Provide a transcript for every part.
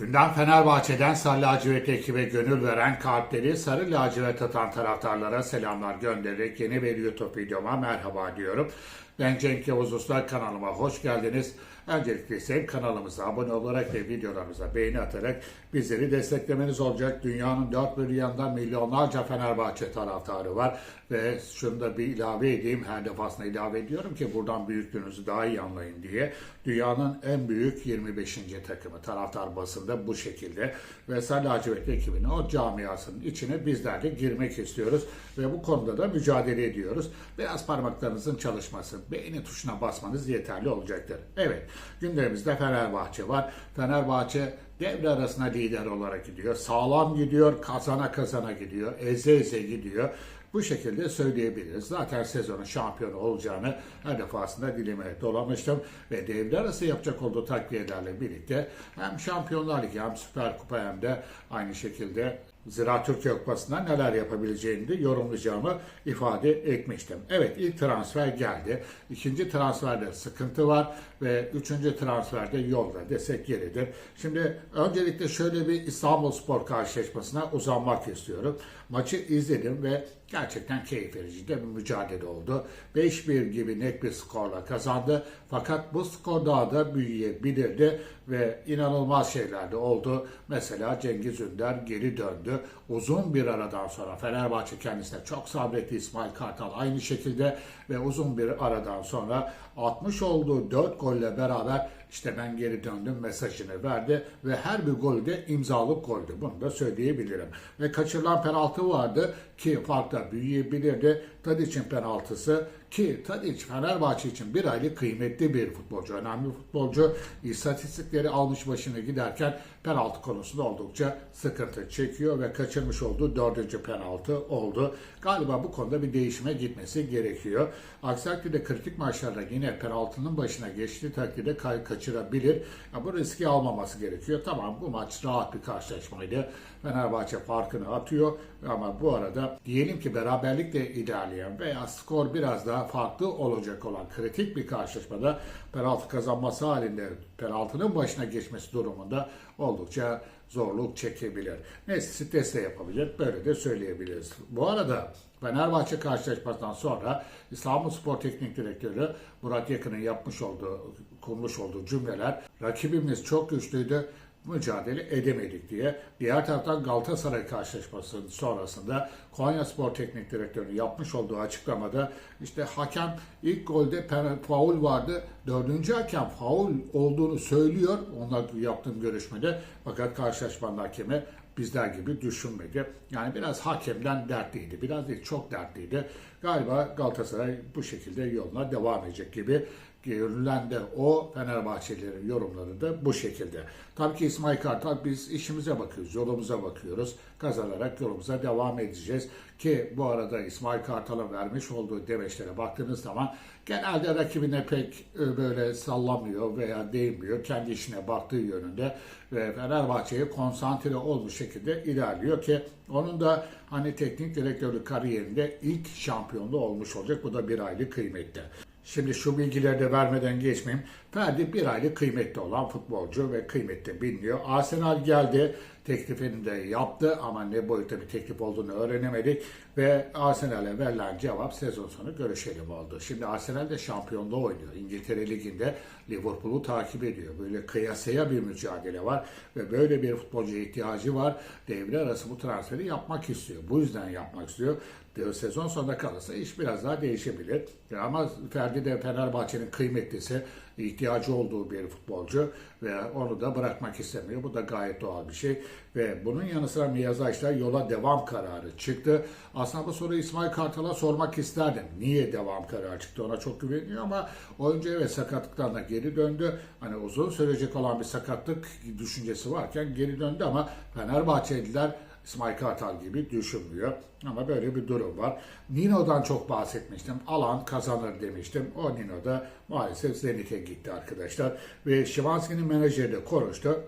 Gündem Fenerbahçe'den Sarı Lacivert ekibe gönül veren kalpleri sarı lacivert atan taraftarlara selamlar göndererek yeni bir YouTube videoma merhaba diyorum. Ben Cenk Yavuz Usta kanalıma hoş geldiniz. Öncelikle ise kanalımıza abone olarak ve videolarımıza beğeni atarak bizleri desteklemeniz olacak. Dünyanın dört bir yanında milyonlarca Fenerbahçe taraftarı var. Ve şunu da bir ilave edeyim. Her defasında ilave ediyorum ki buradan büyüklüğünüzü daha iyi anlayın diye. Dünyanın en büyük 25. takımı taraftar basında bu şekilde. Ve Sarı Lacivert ekibinin o camiasının içine bizler de girmek istiyoruz. Ve bu konuda da mücadele ediyoruz. Biraz parmaklarınızın çalışması, beğeni tuşuna basmanız yeterli olacaktır. Evet, gündemimizde Fenerbahçe var. Fenerbahçe devre arasına lider olarak gidiyor. Sağlam gidiyor, kazana kazana gidiyor, eze eze gidiyor. Bu şekilde söyleyebiliriz. Zaten sezonun şampiyonu olacağını her defasında dilime dolamıştım. Ve devre arası yapacak olduğu takviyelerle birlikte hem Şampiyonlar Ligi hem Süper Kupa hem de aynı şekilde Zira Türkiye Kupası'nda neler yapabileceğini de yorumlayacağımı ifade etmiştim. Evet ilk transfer geldi. İkinci transferde sıkıntı var ve üçüncü transferde yolda desek yeridir. Şimdi öncelikle şöyle bir İstanbul Spor karşılaşmasına uzanmak istiyorum. Maçı izledim ve gerçekten keyif verici de bir mücadele oldu. 5-1 gibi net bir skorla kazandı. Fakat bu skor daha da büyüyebilirdi ve inanılmaz şeyler de oldu. Mesela Cengiz Ünder geri döndü. Uzun bir aradan sonra Fenerbahçe kendisine çok sabretti İsmail Kartal aynı şekilde ve uzun bir aradan sonra 60 olduğu 4 golle beraber işte ben geri döndüm mesajını verdi ve her bir golü de imzalık goldü. Bunu da söyleyebilirim. Ve kaçırılan penaltı vardı ki fark da büyüyebilirdi. Tadic'in penaltısı ki Tadic Fenerbahçe için bir aylık kıymetli bir futbolcu, önemli bir futbolcu. İstatistikleri almış başını giderken penaltı konusunda oldukça sıkıntı çekiyor ve kaçırmış olduğu dördüncü penaltı oldu. Galiba bu konuda bir değişime gitmesi gerekiyor. Aksi takdirde kritik maçlarda yine penaltının başına geçtiği takdirde kay kaçırabilir. Ya bu riski almaması gerekiyor. Tamam bu maç rahat bir karşılaşmaydı. Fenerbahçe farkını atıyor ama bu arada diyelim ki beraberlikle ilerleyen veya skor biraz daha farklı olacak olan kritik bir karşılaşmada penaltı kazanması halinde penaltının başına geçmesi durumunda oldukça zorluk çekebilir. Neyse stres de yapabilir. Böyle de söyleyebiliriz. Bu arada Fenerbahçe karşılaşmasından sonra İstanbul Spor Teknik Direktörü Murat Yakın'ın yapmış olduğu, kurmuş olduğu cümleler rakibimiz çok güçlüydü mücadele edemedik diye. Diğer taraftan Galatasaray karşılaşmasının sonrasında Konya Spor Teknik Direktörü'nün yapmış olduğu açıklamada işte hakem ilk golde faul vardı. Dördüncü hakem faul olduğunu söylüyor. Onunla yaptığım görüşmede. Fakat karşılaşmanın hakemi bizler gibi düşünmedi. Yani biraz hakemden dertliydi. Biraz değil çok dertliydi. Galiba Galatasaray bu şekilde yoluna devam edecek gibi görülen de o Fenerbahçelilerin yorumları da bu şekilde. Tabii ki İsmail Kartal biz işimize bakıyoruz, yolumuza bakıyoruz. Kazanarak yolumuza devam edeceğiz. Ki bu arada İsmail Kartal'a vermiş olduğu demeçlere baktığınız zaman genelde rakibine pek e, böyle sallamıyor veya değmiyor. Kendi işine baktığı yönünde ve Fenerbahçe'ye konsantre olmuş şekilde ilerliyor ki onun da hani teknik direktörlük kariyerinde ilk şampiyonluğu olmuş olacak. Bu da bir aylık kıymetli. Şimdi şu bilgileri de vermeden geçmeyeyim. Ferdi bir aylık kıymetli olan futbolcu ve kıymetli biliniyor. Arsenal geldi. Teklifini de yaptı ama ne boyutta bir teklif olduğunu öğrenemedik. Ve Arsenal'e verilen cevap sezon sonu görüşelim oldu. Şimdi Arsenal de şampiyonluğu oynuyor. İngiltere Ligi'nde Liverpool'u takip ediyor. Böyle kıyasaya bir mücadele var ve böyle bir futbolcuya ihtiyacı var. Devre arası bu transferi yapmak istiyor. Bu yüzden yapmak istiyor. Sezon sonunda kalırsa iş biraz daha değişebilir. Ama Ferdi de Fenerbahçe'nin kıymetlisi, ihtiyacı olduğu bir futbolcu ve onu da bırakmak istemiyor. Bu da gayet doğal bir şey. Ve bunun yanı sıra Miyazaç'ta yola devam kararı çıktı. Aslında bu soruyu İsmail Kartal'a sormak isterdim. Niye devam kararı çıktı? Ona çok güveniyor ama oyuncu evet sakatlıktan da geri döndü. Hani uzun sürecek olan bir sakatlık düşüncesi varken geri döndü ama Fenerbahçeliler İsmail Kartal gibi düşünmüyor. Ama böyle bir durum var. Nino'dan çok bahsetmiştim. Alan kazanır demiştim. O Nino da maalesef Zenit'e gitti arkadaşlar. Ve Şivanski'nin menajeri de konuştu.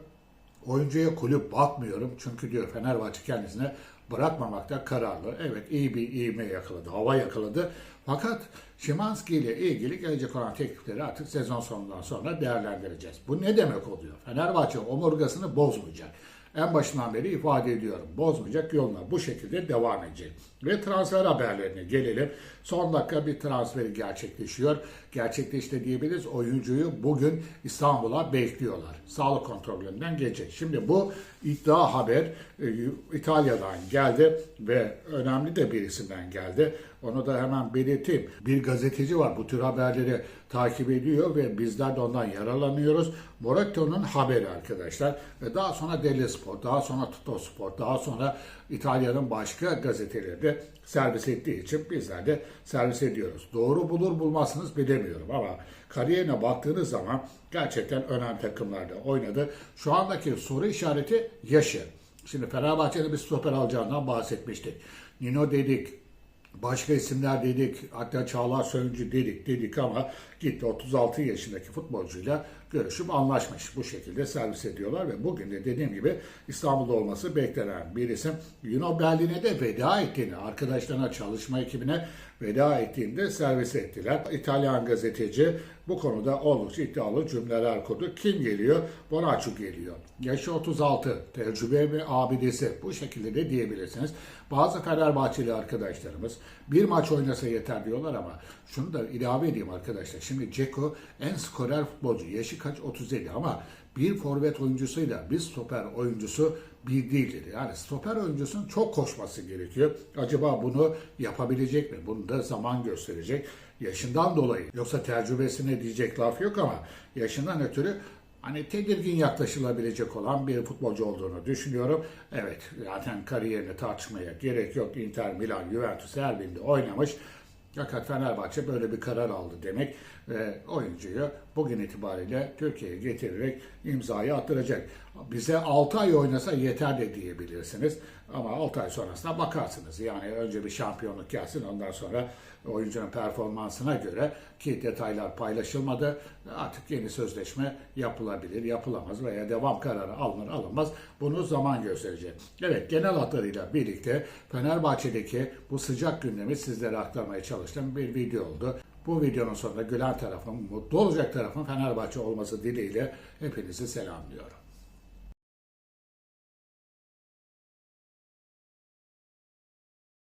Oyuncuya kulüp bakmıyorum çünkü diyor Fenerbahçe kendisine bırakmamakta kararlı. Evet iyi bir ivme yakaladı, hava yakaladı. Fakat Şimanski ile ilgili gelecek olan teklifleri artık sezon sonundan sonra değerlendireceğiz. Bu ne demek oluyor? Fenerbahçe omurgasını bozmayacak. En başından beri ifade ediyorum. Bozmayacak yoluna bu şekilde devam edecek. Ve transfer haberlerine gelelim. Son dakika bir transferi gerçekleşiyor. Gerçekleşti diyebiliriz. Oyuncuyu bugün İstanbul'a bekliyorlar. Sağlık kontrolünden gelecek. Şimdi bu iddia haber e, İtalya'dan geldi ve önemli de bir isimden geldi. Onu da hemen belirteyim. Bir gazeteci var bu tür haberleri takip ediyor ve bizler de ondan yararlanıyoruz. Moratto'nun haberi arkadaşlar. Ve daha sonra Deli Spor, daha sonra Tutto Spor, daha sonra İtalya'nın başka gazeteleri de servis ettiği için bizler de servis ediyoruz. Doğru bulur bulmazsınız bilemiyorum ama kariyerine baktığınız zaman gerçekten önemli takımlarda oynadı. Şu andaki soru işareti yaşı. Şimdi Fenerbahçe'de bir stoper alacağından bahsetmiştik. Nino dedik, Başka isimler dedik, hatta Çağlar Söyüncü dedik dedik ama gitti 36 yaşındaki futbolcuyla görüşüp anlaşmış. Bu şekilde servis ediyorlar ve bugün de dediğim gibi İstanbul'da olması beklenen bir isim. Yuno Berlin'e de veda ettiğini, arkadaşlarına, çalışma ekibine veda ettiğinde servis ettiler. İtalyan gazeteci bu konuda oldukça iddialı cümleler kurdu. Kim geliyor? Bonacu geliyor. Yaşı 36, tecrübe ve abidesi. Bu şekilde de diyebilirsiniz. Bazı Fenerbahçeli arkadaşlarımız bir maç oynasa yeter diyorlar ama şunu da ilave edeyim arkadaşlar. Şimdi Ceko en skorer futbolcu. Yaşı kaç? 37 ama bir forvet oyuncusuyla bir stoper oyuncusu bir değildir. Yani stoper oyuncusunun çok koşması gerekiyor. Acaba bunu yapabilecek mi? Bunu da zaman gösterecek. Yaşından dolayı. Yoksa tecrübesine diyecek laf yok ama yaşından ötürü hani tedirgin yaklaşılabilecek olan bir futbolcu olduğunu düşünüyorum. Evet zaten kariyerini tartışmaya gerek yok. Inter, Milan, Juventus her birinde oynamış. Fakat Fenerbahçe böyle bir karar aldı demek ve oyuncuyu bugün itibariyle Türkiye'ye getirerek imzayı attıracak. Bize 6 ay oynasa yeter de diyebilirsiniz ama 6 ay sonrasına bakarsınız. Yani önce bir şampiyonluk gelsin ondan sonra oyuncunun performansına göre ki detaylar paylaşılmadı. Artık yeni sözleşme yapılabilir, yapılamaz veya devam kararı alınır, alınmaz. Bunu zaman gösterecek. Evet genel hatlarıyla birlikte Fenerbahçe'deki bu sıcak gündemi sizlere aktarmaya çalıştığım bir video oldu. Bu videonun sonunda gülen tarafın, mutlu olacak tarafın Fenerbahçe olması dileğiyle hepinizi selamlıyorum.